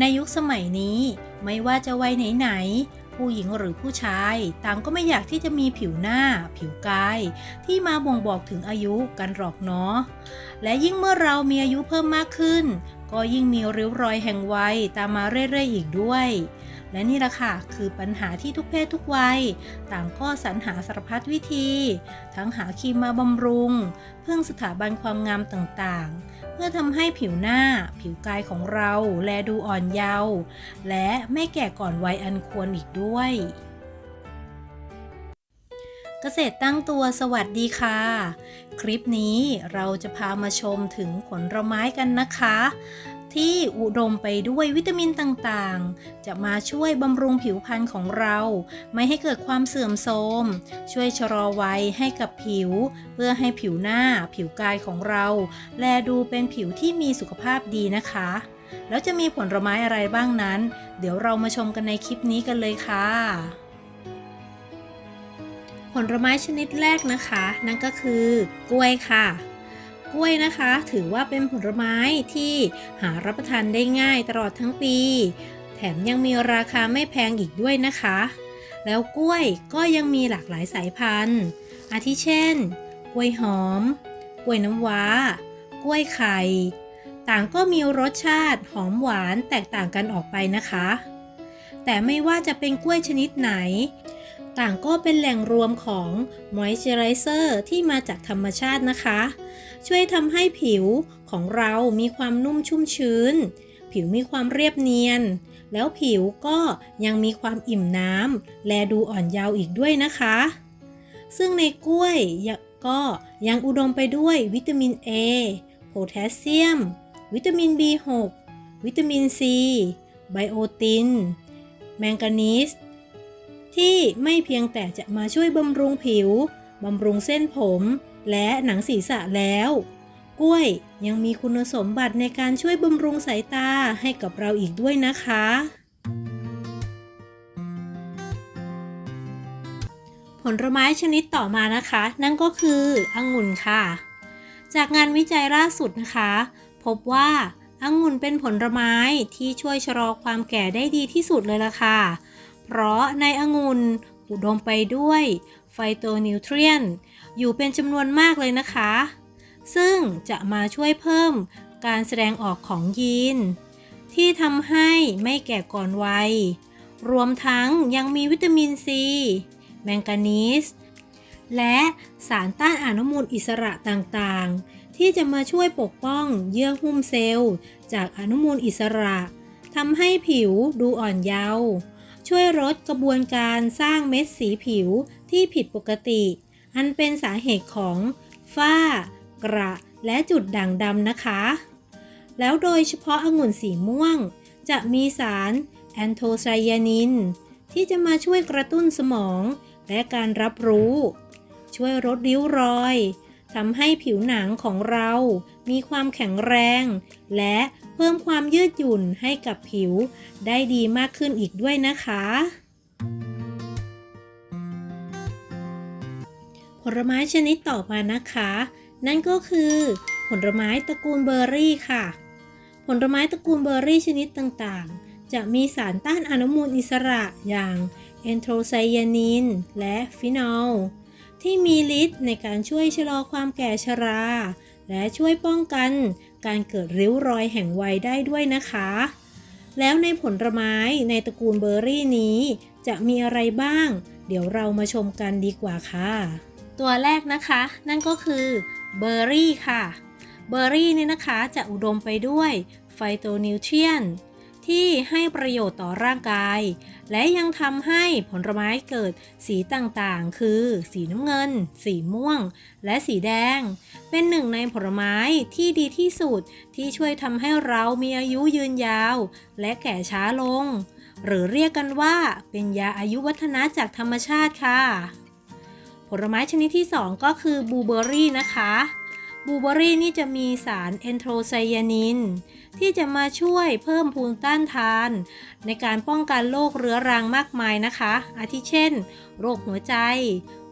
ในยุคสมัยนี้ไม่ว่าจะวัยไหนๆผู้หญิงหรือผู้ชายต่างก็ไม่อยากที่จะมีผิวหน้า ผิวกาย ที่มาบ่งบอกถึงอายุกันหรอกเนาะและยิ่งเมื่อเรามีอายุเพิ่มมากขึ้น ก็ยิ่งมีริ้วรอยแห่งวัยตามมาเรื่อยๆอีกด้วย และนี่แหละค่ะคือปัญหาที่ทุกเพศทุกวัย ต่างก็สรรหาสารพัดวิธี ทั้งหาครีมมาบำรุงเพื่อสถาบันความงามต่างๆ เพื่อทำให้ผิวหน้าผิวกายของเรา แลดูอ่อนเยาว์และไม่แก่ก่อนวัยอันควรอีกด้วย เกษตรตั้งตัวสวัสดีค่ะ คลิปนี้เราจะพามาชมถึงผลไม้กันนะคะ ที่อุดมไปด้วยวิตามินต่างๆ จะมาช่วยบำรุงผิวพรรณของเรา ไม่ให้เกิดความเสื่อมโทรม ช่วยชะลอวัยให้กับผิว เพื่อให้ผิวหน้าผิวกายของเรา แลดูเป็นผิวที่มีสุขภาพดีนะคะ แล้วจะมีผลไม้อะไรบ้างนั้น เดี๋ยวเรามาชมกันในคลิปนี้กันเลยค่ะผลไม้ชนิดแรกนะคะ นั่นก็คือกล้วยค่ะ กล้วยนะคะ ถือว่าเป็นผลไม้ที่หารับประทานได้ง่ายตลอดทั้งปี แถมยังมีราคาไม่แพงอีกด้วยนะคะ แล้วกล้วยก็ยังมีหลากหลายสายพันธุ์ อาทิเช่น กล้วยหอม กล้วยน้ำว้า กล้วยไข่ ต่างก็มีรสชาติหอมหวานแตกต่างกันออกไปนะคะ แต่ไม่ว่าจะเป็นกล้วยชนิดไหนต่างก็เป็นแหล่งรวมของมอยเจอไรเซอร์ที่มาจากธรรมชาตินะคะ ช่วยทำให้ผิวของเรามีความนุ่มชุ่มชื้น ผิวมีความเรียบเนียน แล้วผิวก็ยังมีความอิ่มน้ำและดูอ่อนเยาว์อีกด้วยนะคะ ซึ่งในกล้วยก็ยังอุดมไปด้วยวิตามิน A โพแทสเซียม วิตามิน B6 วิตามิน C ไบโอติน แมงกานีสที่ไม่เพียงแต่จะมาช่วยบำรุงผิว บำรุงเส้นผม และหนังศีรษะแล้ว กล้วยยังมีคุณสมบัติในการช่วยบำรุงสายตาให้กับเราอีกด้วยนะคะ ผลไม้ชนิดต่อมานะคะ นั่นก็คือองุ่นค่ะ จากงานวิจัยล่าสุดนะคะ พบว่าองุ่นเป็นผลไม้ที่ช่วยชะลอความแก่ได้ดีที่สุดเลยล่ะค่ะ เพราะในองุ่นอุดมไปด้วย ไฟโตนิวเทรียน อยู่เป็นจำนวนมากเลยนะคะ ซึ่งจะมาช่วยเพิ่มการแสดงออกของยีน ที่ทำให้ไม่แก่ก่อนวัย รวมทั้งยังมีวิตามินซี แมงกานีส และสารต้านอนุมูลอิสระต่างๆ ที่จะมาช่วยปกป้องเยื่อหุ้มเซลล์ จากอนุมูลอิสระทำให้ผิวดูอ่อนเยาว์ช่วยลดกระบวนการสร้างเม็ดสีผิว ที่ผิดปกติ อันเป็นสาเหตุของฝ้า กระ และจุดด่างดำนะคะ แล้วโดยเฉพาะองุ่นสีม่วง จะมีสารแอนโทไซยานิน ที่จะมาช่วยกระตุ้นสมอง และการรับรู้ ช่วยลดริ้วรอยทำให้ผิวหนังของเรา มีความแข็งแรง และเพิ่มความยืดหยุ่นให้กับผิวได้ดีมากขึ้นอีกด้วยนะคะ ลไม้ชนิดต่อมานะคะ นั่นก็คือ ผลไม้ตระกูลเบอร์รี่ค่ะ ผลไม้ตระกูลเบอร์รี่ชนิดต่างๆ จะมีสารต้านอนุมูลอิสระอย่างเอนโทรไซยานินและฟินอลที่มีฤทธิ์ในการช่วยชะลอความแก่ชรา และช่วยป้องกันการเกิดริ้วรอยแห่งวัยได้ด้วยนะคะ แล้วในผลไม้ในตระกูลเบอร์รี่นี้ จะมีอะไรบ้าง เดี๋ยวเรามาชมกันดีกว่าค่ะ ตัวแรกนะคะ นั่นก็คือเบอร์รี่ค่ะ เบอร์รี่นี่นะคะจะอุดมไปด้วยไฟโตนิวเทรียนที่ให้ประโยชน์ต่อร่างกาย และยังทำให้ผลไม้เกิดสีต่างๆ คือ สีน้ำเงิน สีม่วง และสีแดง เป็นหนึ่งในผลไม้ที่ดีที่สุดที่ช่วยทำให้เรามีอายุยืนยาว และแก่ช้าลง หรือเรียกกันว่าเป็นยาอายุวัฒนะจากธรรมชาติค่ะ ผลไม้ชนิดที่ 2 ก็คือบูเบอรี่นะคะบูเบอรี่นี่จะมีสารเอนโทรไซยานิน ที่จะมาช่วยเพิ่มภูมิต้านทาน ในการป้องกันโรคเรื้อรังมากมายนะคะ อาทิเช่น โรคหัวใจ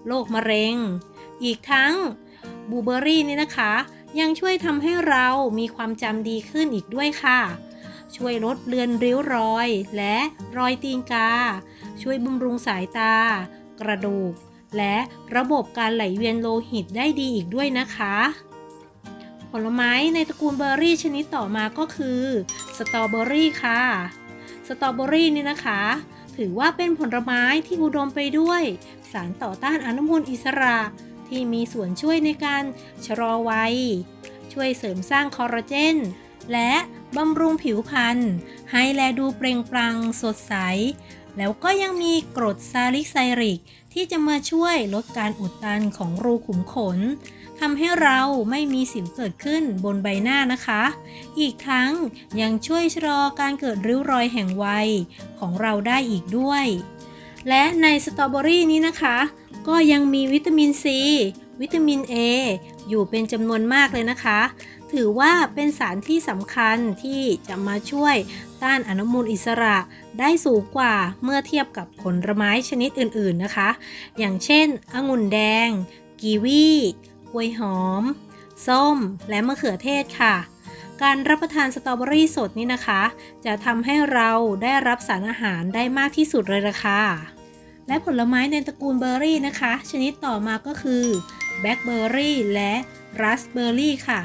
โรคมะเร็ง อีกทั้งบูเบอรี่นี่นะคะ ยังช่วยทำให้เรามีความจำดีขึ้นอีกด้วยค่ะ ช่วยลดเลือนริ้วรอย และรอยตีนกา ช่วยบำรุงสายตา กระดูก และระบบการไหลเวียนโลหิตได้ดีอีกด้วยนะคะ ผลไม้ในตระกูลเบอร์รี่ชนิดต่อมาก็คือสตรอเบอรี่ค่ะ สตรอเบอรี่นี่นะคะ ถือว่าเป็นผลไม้ที่อุดมไปด้วย สารต่อต้านอนุมูลอิสระที่มีส่วนช่วยในการชะลอวัย ช่วยเสริมสร้างคอลลาเจน และบำรุงผิวพรรณให้แลดูเปล่งปลั่งสดใส แล้วก็ยังมีกรดซาลิไซริก ที่จะมาช่วยลดการอุดตันของรูขุมขนทำให้เราไม่มีสิวเกิดขึ้นบนใบหน้านะคะ อีกทั้งยังช่วยชะลอการเกิดริ้วรอยแห่งวัยของเราได้อีกด้วย และในสตรอเบอรี่นี้นะคะ ก็ยังมีวิตามินซี วิตามิน A อยู่เป็นจำนวนมากเลยนะคะ ถือว่าเป็นสารที่สำคัญที่จะมาช่วย ต้านอนุมูลอิสระได้สูงกว่าเมื่อเทียบกับผลไม้ชนิดอื่นๆนะคะ อย่างเช่น องุ่นแดง กีวีกล้วยหอม ส้ม และมะเขือเทศค่ะ การรับประทานสตรอเบอรี่สดนี่นะคะ จะทำให้เราได้รับสารอาหารได้มากที่สุดเลยละค่ะ และผลไม้ในตระกูลเบอร์รี่นะคะ ชนิดต่อมาก็คือแบล็คเบอร์รี่และราสเบอร์รี่ค่ะ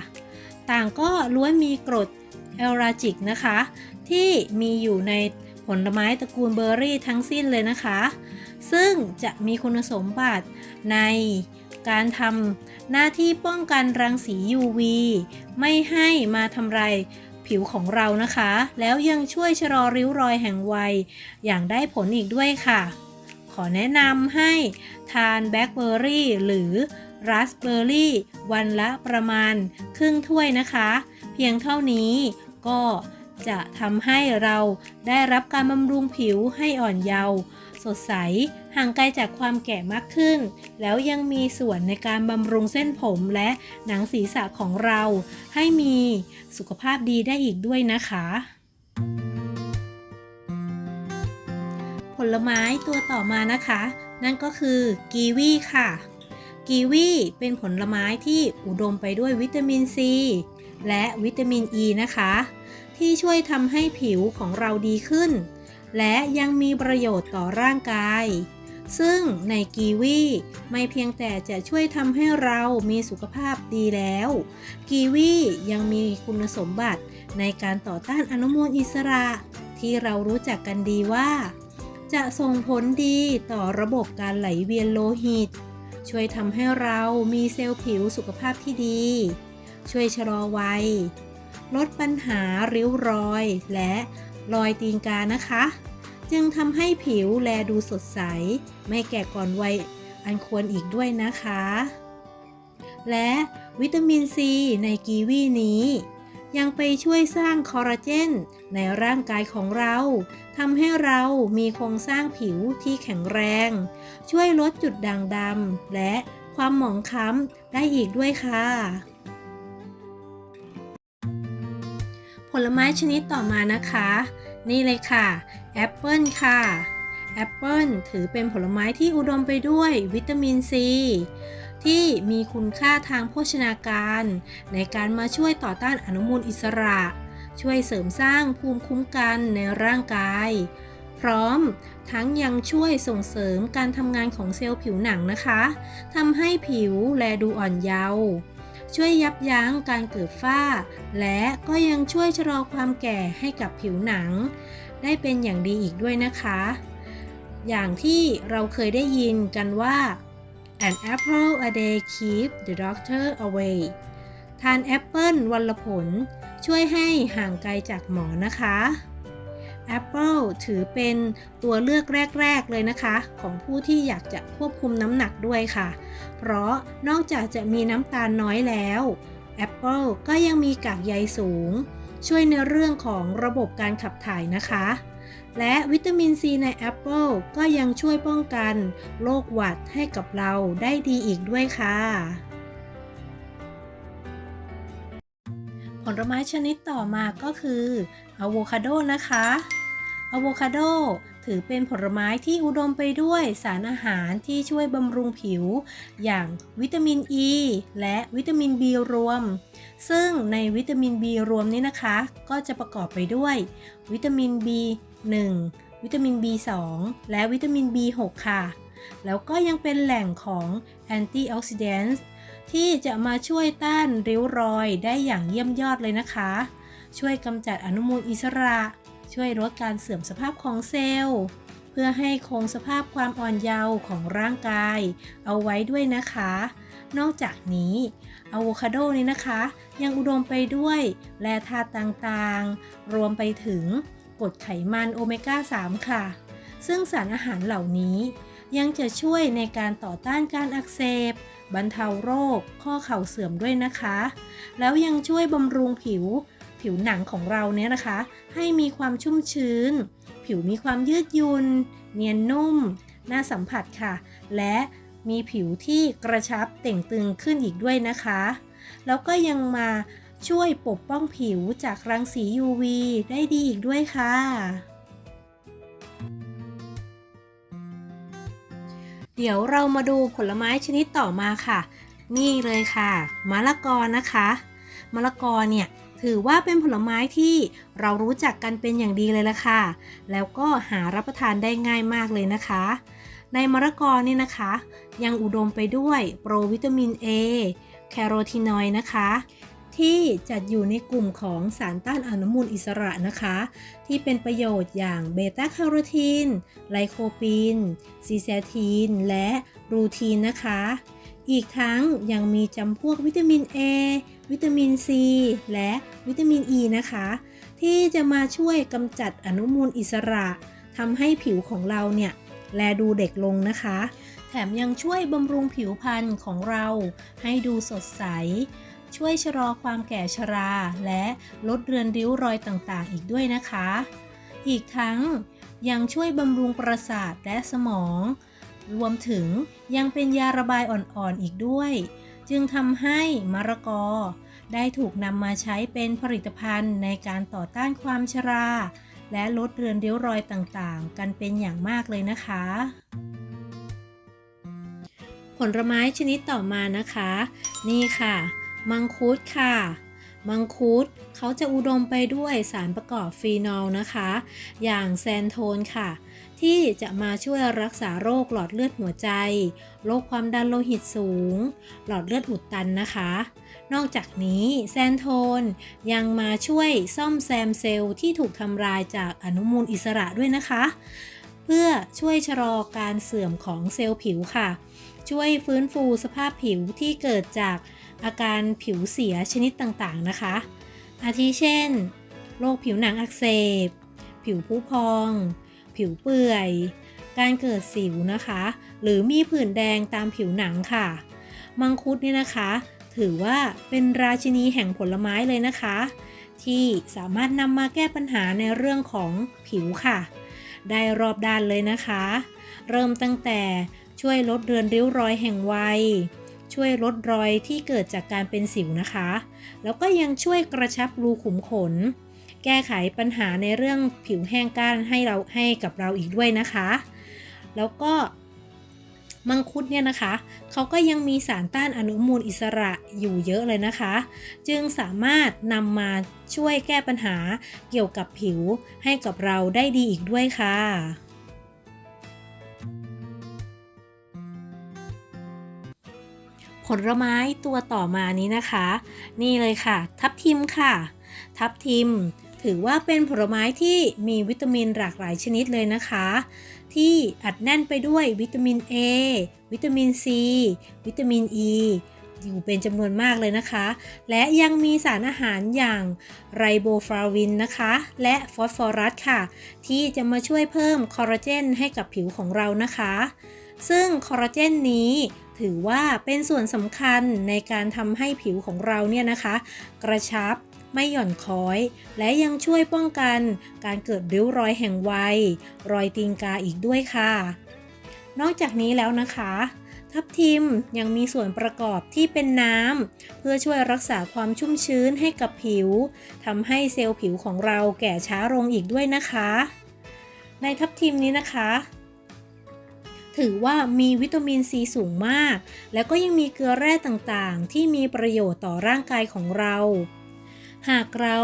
ต่างก็ล้วนมีกรดเอลราจิกนะคะ ที่มีอยู่ในผลไม้ตระกูลเบอร์รี่ทั้งสิ้นเลยนะคะ ซึ่งจะมีคุณสมบัติในการทำหน้าที่ป้องกันรังสี UV ไม่ให้มาทำลายผิวของเรานะคะ แล้วยังช่วยชะลอริ้วรอยแห่งวัย อย่างได้ผลอีกด้วยค่ะ ขอแนะนำให้ทานแบล็คเบอร์รี่หรือราสเบอร์รี่วันละประมาณครึ่งถ้วยนะคะ เพียงเท่านี้ก็ จะทำให้เราได้รับการบำรุงผิวให้อ่อนเยาว์สดใส ห่างไกลจากความแก่มากขึ้น แล้วยังมีส่วนในการบำรุงเส้นผมและหนังศีรษะของเรา ให้มีสุขภาพดีได้อีกด้วยนะคะ ผลไม้ตัวต่อมานะคะ นั่นก็คือกีวีค่ะ กีวีเป็นผลไม้ที่อุดมไปด้วยวิตามินซีและวิตามินอ e ีนะคะ ที่ช่วยทำให้ผิวของเราดีขึ้น และยังมีประโยชน์ต่อร่างกาย ซึ่งในกีวีไม่เพียงแต่จะช่วยทำให้เรามีสุขภาพดีแล้ว กีวียังมีคุณสมบัติในการต่อต้านอนุมูลอิสระ ที่เรารู้จักกันดีว่า จะส่งผลดีต่อระบบการไหลเวียนโลหิต ช่วยทำให้เรามีเซลล์ผิวสุขภาพที่ดี ช่วยชะลอวัย ลดปัญหาริ้วรอย และรอยตีนกานะคะ จึงทำให้ผิวแลดูสดใส ไม่แก่ก่อนวัยอันควรอีกด้วยนะคะ และวิตามินซีในกีวีนี้ยังไปช่วยสร้างคอลลาเจนในร่างกายของเรา ทำให้เรามีโครงสร้างผิวที่แข็งแรง ช่วยลดจุดด่างดำและความหมองคล้ำได้อีกด้วยค่ะ ลไม้ชนิดต่อมานะคะ นี่เลยค่ะแอปเปิลค่ะแอปเปิลถือเป็นผลไม้ที่อุดมไปด้วยวิตามินซีที่มีคุณค่าทางโภชนาการ ในการมาช่วยต่อต้านอนุมูลอิสระ ช่วยเสริมสร้างภูมิคุ้มกันในร่างกาย พร้อมทั้งยังช่วยส่งเสริมการทำงานของเซลล์ผิวหนังนะคะทำให้ผิวแลดูอ่อนเยาว์ ช่วยยับยั้งการเกิดฝ้า และก็ยังช่วยชะลอความแก่ให้กับผิวหนัง ได้เป็นอย่างดีอีกด้วยนะคะ อย่างที่เราเคยได้ยินกันว่า an apple a day keep the doctor away ทานแอปเปิลวันละผล ช่วยให้ห่างไกลจากหมอนะคะ แอปเปิลถือเป็นตัวเลือกแรก ๆ เลยนะคะ ของผู้ที่อยากจะควบคุมน้ำหนักด้วยค่ะ เพราะนอกจากจะมีน้ำตาลน้อยแล้วแอปเปิลก็ยังมีกากใยสูง ช่วยในเรื่องของระบบการขับถ่ายนะคะ และวิตามินซีในแอปเปิลก็ยังช่วยป้องกันโรคหวัดให้กับเราได้ดีอีกด้วยค่ะผลไม้ชนิดต่อมาก็คืออะโวคาโดนะคะ อะโวคาโดถือเป็นผลไม้ที่อุดมไปด้วยสารอาหารที่ช่วยบำรุงผิว อย่างวิตามินอ e ีและวิตามิน B รวม ซึ่งในวิตามิน B รวมนี้นะคะ ก็จะประกอบไปด้วย วิตามิน B1 วิตามิน B2 และวิตามิน B6 ค่ะ แล้วก็ยังเป็นแหล่งของแอนตี้ออกซิแดนต์ที่จะมาช่วยต้านริ้วรอยได้อย่างเยี่ยมยอดเลยนะคะ ช่วยกำจัดอนุมูลอิสระ ช่วยลดการเสื่อมสภาพของเซลล์ เพื่อให้คงสภาพความอ่อนเยาว์ของร่างกาย เอาไว้ด้วยนะคะ นอกจากนี้อะโวคาโดนี้นะคะ ยังอุดมไปด้วยแร่ธาตุต่างๆ รวมไปถึงกรดไขมันโอเมก้า 3 ค่ะ ซึ่งสารอาหารเหล่านี้ ยังจะช่วยในการต่อต้านการอักเสบบรรเทาโรค ข้อเข่าเสื่อมด้วยนะคะ แล้วยังช่วยบำรุงผิว ผิวหนังของเราเนี่ยนะคะ ให้มีความชุ่มชื้น ผิวมีความยืดหยุ่นเนียนนุ่ม น่าสัมผัสค่ะ และมีผิวที่กระชับเต่งตึงขึ้นอีกด้วยนะคะ แล้วก็ยังมาช่วยปกป้องผิวจากรังสี UV ได้ดีอีกด้วยค่ะ เดี๋ยวเรามาดูผลไม้ชนิดต่อมาค่ะ นี่เลยค่ะ มะละกอนะคะ มะละกอเนี่ย ถือว่าเป็นผลไม้ที่เรารู้จักกันเป็นอย่างดีเลยละค่ะ แล้วก็หารับประทานได้ง่ายมากเลยนะคะ ในมะละกอนี่นะคะ ยังอุดมไปด้วยโปรวิตามิน A แคโรทีนอยด์นะคะ ที่จัดอยู่ในกลุ่มของสารต้านอนุมูลอิสระนะคะ ที่เป็นประโยชน์อย่างเบต้าแคโรทีน ไลโคปีน ซีเซทีน และรูทีนนะคะ อีกทั้งยังมีจำพวกวิตามิน A วิตามิน C และวิตามิน E นะคะ ที่จะมาช่วยกำจัดอนุมูลอิสระทำให้ผิวของเราเนี่ยแลดูเด็กลงนะคะ แถมยังช่วยบำรุงผิวพรรณของเราให้ดูสดใส ช่วยชะลอความแก่ชรา และลดเรือนริ้วรอยต่างๆ อีกด้วยนะคะ อีกทั้งยังช่วยบำรุงประสาทและสมอง รวมถึงยังเป็นยาระบายอ่อนๆอีกด้วย จึงทำให้มะระกอ ได้ถูกนำมาใช้เป็นผลิตภัณฑ์ในการต่อต้านความชรา และลดเรือนเริ้วรอยต่างๆ กันเป็นอย่างมากเลยนะคะ ผลไม้ชนิดต่อมานะคะ นี่ค่ะ มังคุดค่ะมังคุดเขาจะอุดมไปด้วยสารประกอบฟีนอลนะคะ อย่างแซนโทนค่ะ ที่จะมาช่วยรักษาโรคหลอดเลือดหัวใจ โรคความดันโลหิตสูง หลอดเลือดอุดตันนะคะ นอกจากนี้แซนโทนยังมาช่วยซ่อมแซมเซลล์ที่ถูกทำลายจากอนุมูลอิสระด้วยนะคะ เพื่อช่วยชะลอการเสื่อมของเซลล์ผิวค่ะ ช่วยฟื้นฟูสภาพผิวที่เกิดจากอาการผิวเสียชนิดต่างๆนะคะ อาทิเช่น โรคผิวหนังอักเสบ ผิวผุพอง ผิวเปื่อย การเกิดสิวนะคะ หรือมีผื่นแดงตามผิวหนังค่ะ มังคุดเนี่ยนะคะ ถือว่าเป็นราชินีแห่งผลไม้เลยนะคะ ที่สามารถนำมาแก้ปัญหาในเรื่องของผิวค่ะ ได้รอบด้านเลยนะคะ เริ่มตั้งแต่ช่วยลดเรือนริ้วรอยแห่งวัยช่วยลดรอยที่เกิดจากการเป็นสิวนะคะ แล้วก็ยังช่วยกระชับรูขุมขน แก้ไขปัญหาในเรื่องผิวแห้งก้านให้เราให้กับเราอีกด้วยนะคะ แล้วก็มังคุดเนี่ยนะคะ เขาก็ยังมีสารต้านอนุมูลอิสระอยู่เยอะเลยนะคะ จึงสามารถนำมาช่วยแก้ปัญหาเกี่ยวกับผิวให้กับเราได้ดีอีกด้วยค่ะ ผลไม้ตัวต่อมานี้นะคะ นี่เลยค่ะ ทับทิมค่ะ ทับทิม ถือว่าเป็นผลไม้ที่มีวิตามินหลากหลายชนิดเลยนะคะ ที่อัดแน่นไปด้วยวิตามิน A วิตามิน C วิตามิน E อยู่เป็นจำนวนมากเลยนะคะ และยังมีสารอาหารอย่างไรโบฟลาวินนะคะ และฟอสฟอรัสค่ะ ที่จะมาช่วยเพิ่มคอลลาเจนให้กับผิวของเรานะคะ ซึ่งคอลลาเจนนี้ถือว่าเป็นส่วนสำคัญในการทำให้ผิวของเราเนี่ยนะคะ กระชับ ไม่หย่อนคล้อย และยังช่วยป้องกันการเกิดริ้วรอยแห่งวัย รอยตีนกาอีกด้วยค่ะ นอกจากนี้แล้วนะคะ ทับทิมยังมีส่วนประกอบที่เป็นน้ำเพื่อช่วยรักษาความชุ่มชื้นให้กับผิวทำให้เซลล์ผิวของเราแก่ช้าลงอีกด้วยนะคะ ในทับทิมนี้นะคะถือว่ามีวิตามินซีสูงมาก แล้วก็ยังมีเกลือแร่ต่างๆ ที่มีประโยชน์ต่อร่างกายของเรา หากเรา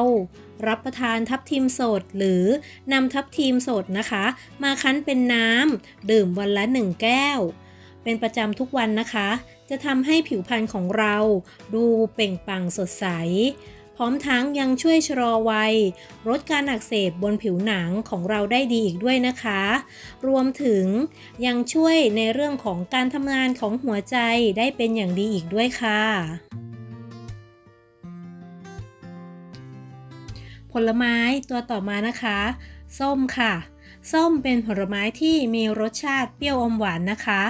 รับประทานทับทิมสดหรือนำทับทิมสดนะคะ มาคั้นเป็นน้ำดื่มวันละ 1 แก้ว เป็นประจำทุกวันนะคะ จะทำให้ผิวพรรณของเราดูเปล่งปลั่งสดใส พร้อมทั้งยังช่วยชะลอวัยลดการอักเสบบนผิวหนังของเราได้ดีอีกด้วยนะคะ รวมถึงยังช่วยในเรื่องของการทำงานของหัวใจได้เป็นอย่างดีอีกด้วยค่ะ ผลไม้ตัวต่อมานะคะ ส้มค่ะ ส้มเป็นผลไม้ที่มีรสชาติเปรี้ยวอมหวานนะคะ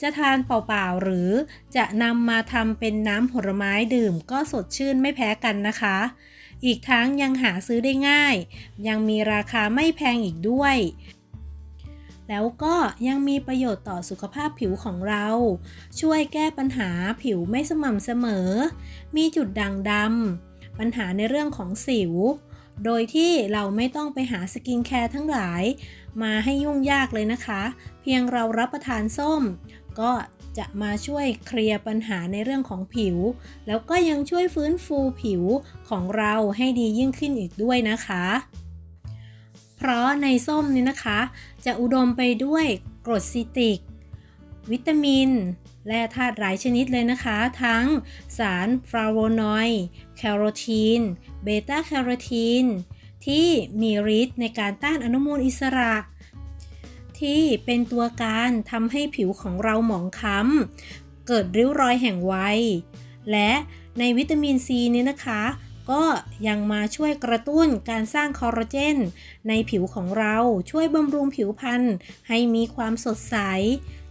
จะทานเปล่าๆหรือจะนำมาทำเป็นน้ำผลไม้ดื่มก็สดชื่นไม่แพ้กันนะคะ อีกทั้งยังหาซื้อได้ง่าย ยังมีราคาไม่แพงอีกด้วยแล้วก็ยังมีประโยชน์ต่อสุขภาพผิวของเรา ช่วยแก้ปัญหาผิวไม่สม่ำเสมอ มีจุดด่างดำปัญหาในเรื่องของสิว โดยที่เราไม่ต้องไปหาสกินแคร์ทั้งหลาย มาให้ยุ่งยากเลยนะคะ เพียงเรารับประทานส้ม ก็จะมาช่วยเคลียร์ปัญหาในเรื่องของผิว แล้วก็ยังช่วยฟื้นฟูผิวของเราให้ดียิ่งขึ้นอีกด้วยนะคะ เพราะในส้มนี้นะคะ จะอุดมไปด้วยกรดซิตริก วิตามิน และธาตุหลายชนิดเลยนะคะ ทั้งสารฟลาโวนอยด์แคโรทีน เบต้าแคโรทีน ที่มีฤทธิ์ในการต้านอนุมูลอิสระ ที่เป็นตัวการทำให้ผิวของเราหมองคล้ำเกิดริ้วรอยแห่งวัย และในวิตามินซีนี้นะคะ ก็ยังมาช่วยกระตุ้นการสร้างคอลลาเจนในผิวของเราช่วยบำรุงผิวพรรณให้มีความสดใส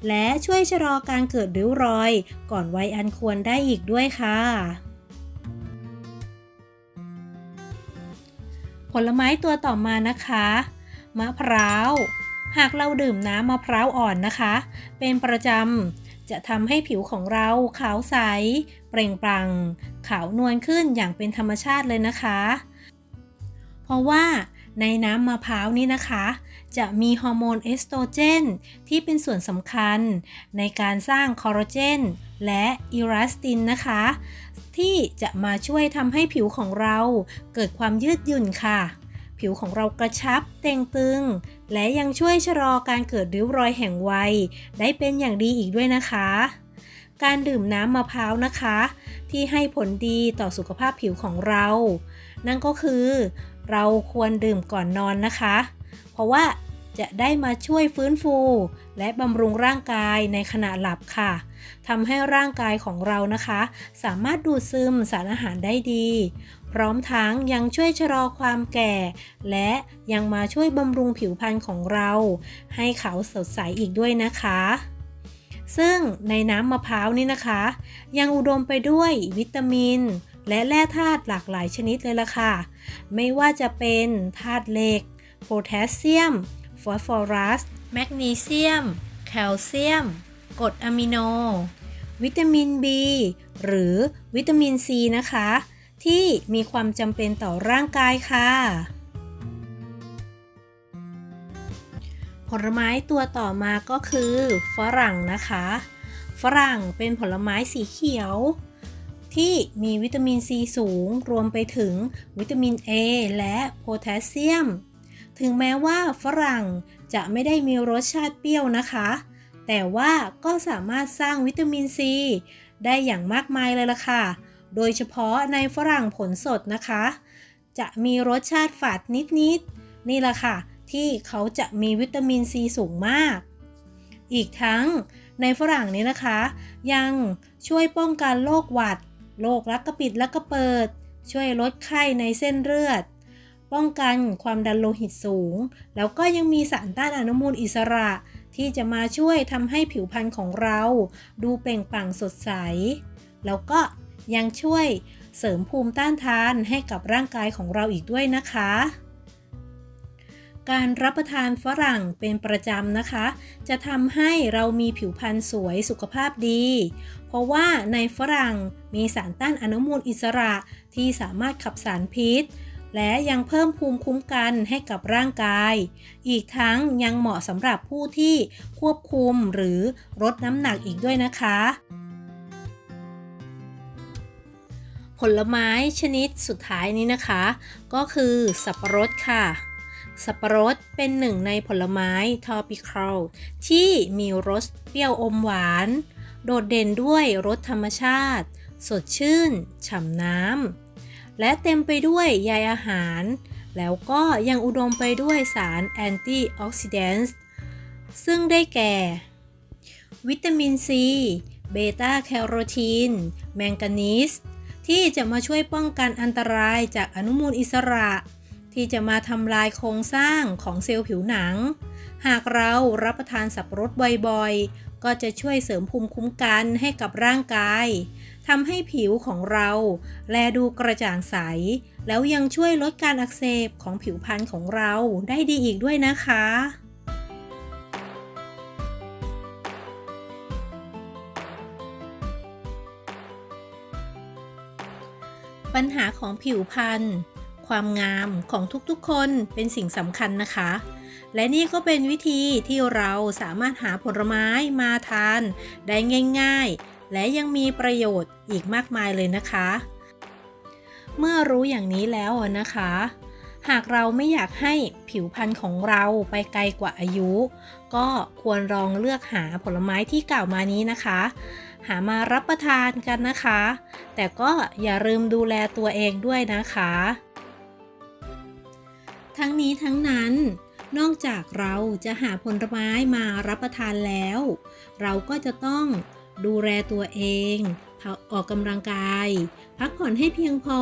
และช่วยชะลอการเกิดริ้วรอย ก่อนวัยอันควรได้อีกด้วยค่ะ ผลไม้ตัวต่อมานะคะ มะพร้าว หากเราดื่มน้ำมะพร้าวอ่อนนะคะ เป็นประจำจะทำให้ผิวของเราขาวใส เปล่งปลั่ง ขาวนวลขึ้นอย่างเป็นธรรมชาติเลยนะคะ เพราะว่าในน้ำมะพร้าวนี้นะคะ จะมีฮอร์โมนเอสโตรเจนที่เป็นส่วนสำคัญในการสร้างคอลลาเจนและอิลาสตินนะคะ ที่จะมาช่วยทำให้ผิวของเราเกิดความยืดหยุ่นค่ะ ผิวของเรากระชับเต่งตึง และยังช่วยชะลอการเกิดริ้วรอยแห่งวัย ได้เป็นอย่างดีอีกด้วยนะคะ การดื่มน้ำมะพร้าวนะคะ ที่ให้ผลดีต่อสุขภาพผิวของเรา นั่นก็คือ เราควรดื่มก่อนนอนนะคะ เพราะว่าจะได้มาช่วยฟื้นฟู และบำรุงร่างกายในขณะหลับค่ะทำให้ร่างกายของเรานะคะ สามารถดูดซึมสารอาหารได้ดี พร้อมทั้งยังช่วยชะลอความแก่ และยังมาช่วยบำรุงผิวพรรณของเรา ให้ขาวสดใสอีกด้วยนะคะ ซึ่งในน้ำมะพร้าวนี่นะคะ ยังอุดมไปด้วยวิตามิน และแร่ธาตุหลากหลายชนิดเลยล่ะค่ะ ไม่ว่าจะเป็นธาตุเหล็ก โพแทสเซียม ฟอสฟอรัส แมกนีเซียม แคลเซียมกรดอะมิโน วิตามิน B หรือวิตามิน C นะคะ ที่มีความจำเป็นต่อร่างกายค่ะ ผลไม้ตัวต่อมาก็คือฝรั่งนะคะ ฝรั่งเป็นผลไม้สีเขียว ที่มีวิตามินซีสูง รวมไปถึงวิตามิน A และโพแทสเซียม ถึงแม้ว่าฝรั่งจะไม่ได้มีรสชาติเปรี้ยวนะคะ แต่ว่าก็สามารถสร้างวิตามินซี ได้อย่างมากมายเลยล่ะค่ะ โดยเฉพาะในฝรั่งผลสดนะคะ จะมีรสชาติฝาดนิดๆนี่แหละค่ะ ที่เขาจะมีวิตามินซีสูงมาก อีกทั้งในฝรั่งนี้นะคะ ยังช่วยป้องกันโรคหวัดโรคลักกระปิดแลักกระเปิด ช่วยลดไข้ในเส้นเลือด ป้องกันความดันโลหิตสูง แล้วก็ยังมีสารต้านอนุมูลอิสระ ที่จะมาช่วยทำให้ผิวพรรณของเรา ดูเปล่งปลั่งสดใส แล้วก็ยังช่วยเสริมภูมิต้านทานให้กับร่างกายของเราอีกด้วยนะคะ การรับประทานฝรั่งเป็นประจำนะคะ จะทำให้เรามีผิวพรรณสวยสุขภาพดี เพราะว่าในฝรั่งมีสารต้านอนุมูลอิสระที่สามารถขับสารพิษ และยังเพิ่มภูมิคุ้มกันให้กับร่างกาย อีกทั้งยังเหมาะสำหรับผู้ที่ควบคุมหรือลดน้ำหนักอีกด้วยนะคะ ผลไม้ชนิดสุดท้ายนี้นะคะ ก็คือสับปะรดค่ะสับปะรดเป็นหนึ่งในผลไม้ tropical ที่มีรสเปรี้ยวอมหวาน โดดเด่นด้วยรสธรรมชาติ สดชื่น ฉ่ำน้ำ และเต็มไปด้วยใยอาหาร แล้วก็ยังอุดมไปด้วยสารแอนตี้ออกซิแดนต์ซึ่งได้แก่ วิตามินซีเบต้าแคโรทีน แมงกานีสที่จะมาช่วยป้องกันอันตรายจากอนุมูลอิสระ ที่จะมาทำลายโครงสร้างของเซลล์ผิวหนัง หากเรารับประทานสับปะรดบ่อยๆ ก็จะช่วยเสริมภูมิคุ้มกันให้กับร่างกาย ทำให้ผิวของเรา แลดูกระจ่างใส แล้วยังช่วยลดการอักเสบของผิวพรรณของเราได้ดีอีกด้วยนะคะ ปัญหาของผิวพรรณความงามของทุกๆคนเป็นสิ่งสำคัญนะคะ และนี่ก็เป็นวิธีที่เราสามารถหาผลไม้มาทาน ได้ง่าย ๆ และยังมีประโยชน์อีกมากมายเลยนะคะ เมื่อรู้อย่างนี้แล้วนะคะ หากเราไม่อยากให้ผิวพรรณของเราไปไกลกว่าอายุ ก็ควรลองเลือกหาผลไม้ที่กล่าวมานี้นะคะ หามารับประทานกันนะคะ แต่ก็อย่าลืมดูแลตัวเองด้วยนะคะ ทั้งนี้ทั้งนั้นนอกจากเราจะหาผลไม้มารับประทานแล้ว เราก็จะต้อง ดูแลตัวเองออกกำลังกาย พักผ่อนให้เพียงพอ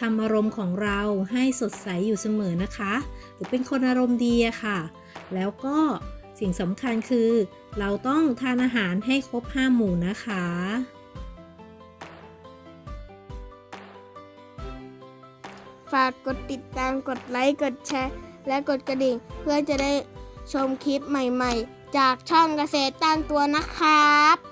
ทำอารมณ์ของเราให้สดใสอยู่เสมอนะคะ หรือเป็นคนอารมณ์ดีอะค่ะ แล้วก็สิ่งสำคัญคือ เราต้องทานอาหารให้ครบห้าหมู่นะคะฝากกดติดตามกดไลค์ กดแชร์ และกดกระดิ่ง เพื่อจะได้ชมคลิปใหม่ๆ จากช่องเกษตรต้านตัวนะครับ